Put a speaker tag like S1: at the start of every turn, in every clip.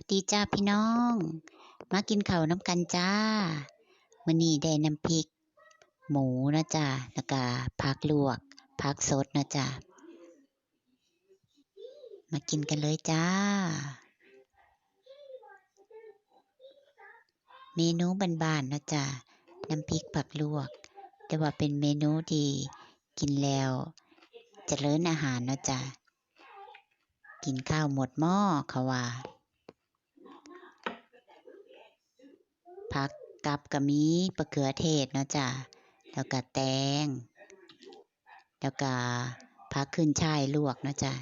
S1: วัสดีจ้าพี่น้อง มากินข้าวน้ำกันจ้ามื้อนี้ได้น้ำพริก หมูนะจ้าแล้วก็ผักลวกผักสดนะจ้ามากินกันเลยจ้า เมนูบ้านๆนะจ้าน้ำพริกผักลวก แต่ว่าเป็นเมนูที่กินแล้วเจริญอาหารนะจ้ากินข้าวหมดหม้อเขาว่า ผั กับก็มีมะเขือเทศเนาะจ้ะแล้วก็แตง แล้วก็ผักขึ้นช่ายลวกเนาะจ้ะ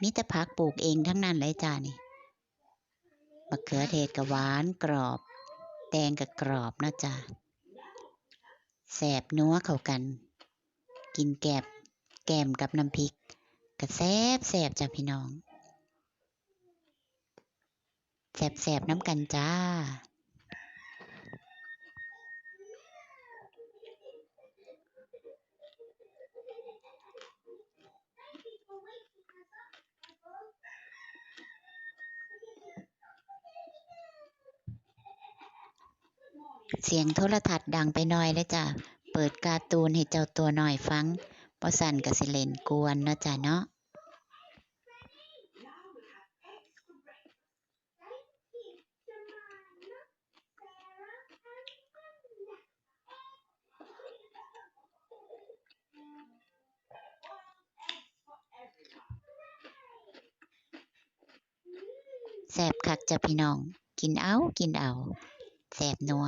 S1: มีแต่ผักปลูกเองทั้งนั้นเลยจ้านี่มะเขือเทศก็หวานกรอบ แตงก็กรอบเนาะจ้ะแสบนัวเข้ากัน กินแกบแกมกับน้ำพริกก็แซบแสบจ้ะพี่น้อง แสบแสบน้ำกันจ้า เสียงโทรทัศน์ดังไปหน่อยเลยจ้ะ เปิดการ์ตูนให้เจ้าตัวหน่อยฟังบ่สั่นก็สิเลนกวนเนาะจ้ะเนาะแสบคักจ้ะพี่น้อง กินเอา กินเอาแสบนัว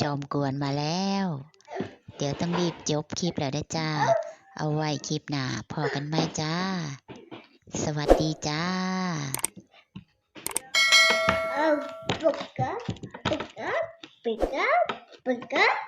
S1: จอมกวนมาแล้ว เดี๋ยวต้องรีบจบคลิปแล้วนะจ้า เอาไว้คลิปหน้าพอกันไหมจ้า สวัสดีจ้า
S2: pick up, pick up, pick up, pick up.